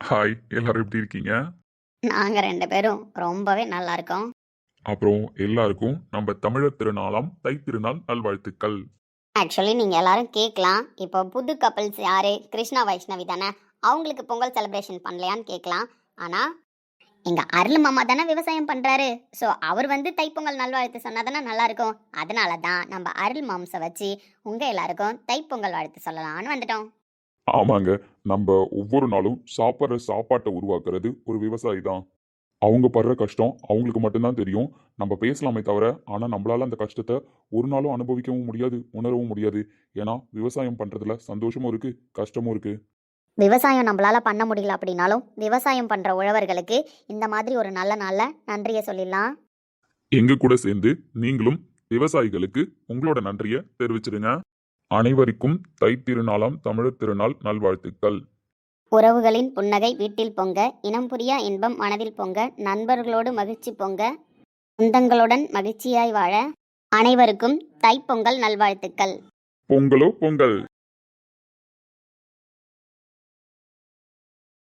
Hi எல்லாரும் எப்படி இருக்கீங்க? நாங்கள் ரெண்டு பேரும் ரொம்பவே நல்லா இருக்கோம். அப்புறம் எல்லாருக்கும் நம்ம தமிழர் திருநாளாம் தைத்திருநாள் நல்வாழ்த்துக்கள். ஆக்சுவலி நீங்கள் எல்லாரும் கேட்கலாம் இப்போ புது கப்பல்ஸ் யாரு? கிருஷ்ணா வைஷ்ணவி தானே? அவங்களுக்கு பொங்கல் செலிப்ரேஷன் பண்ணலையான்னு கேட்கலாம் ஆனால் எங்கள் அருள் மாமா தானே விவசாயம் பண்ணுறாரு ஸோ அவர் வந்து தைப்பொங்கல் நல்வாழ்த்து சொன்னால் தானே நல்லா இருக்கும். அதனால தான் நம்ம அருள் மாம்சை வச்சு உங்கள் எல்லாருக்கும் தைப்பொங்கல் வாழ்த்து சொல்லலாம்னு வந்துட்டோம். ஆமாங்க. நம்ம ஒவ்வொரு நாளும் சாப்பிட்ற சாப்பாட்டை உருவாக்குறது ஒரு விவசாயி தான். அவங்க படுற கஷ்டம் அவங்களுக்கு மட்டும்தான் தெரியும். நம்ம பேசலாமே தவிர ஆனால் நம்மளால அந்த கஷ்டத்தை ஒரு நாளும் அனுபவிக்கவும் முடியாது உணரவும் முடியாது. ஏன்னா விவசாயம் பண்றதுல சந்தோஷமும் இருக்கு கஷ்டமும் இருக்கு. விவசாயம் நம்மளால பண்ண முடியல அப்படின்னாலும் விவசாயம் பண்ணுற உழவர்களுக்கு இந்த மாதிரி ஒரு நல்ல நாளில் நன்றியை சொல்லிடலாம். எங்க கூட சேர்ந்து நீங்களும் விவசாயிகளுக்கு உங்களோட நன்றியை தெரிவிச்சிடுங்க. அனைவருக்கும் தைத்திருநாளாம் தமிழர் திருநாள் நல்வாழ்த்துக்கள். உறவுகளின் புன்னகை வீட்டில் பொங்க இனம் புரியா இன்பம் மனதில் பொங்க நண்பர்களோடு மகிழ்ச்சி பொங்க சொந்தங்களுடன் மகிழ்ச்சியாய் வாழ அனைவருக்கும் தைப்பொங்கல் நல்வாழ்த்துக்கள். பொங்கலோ பொங்கல்.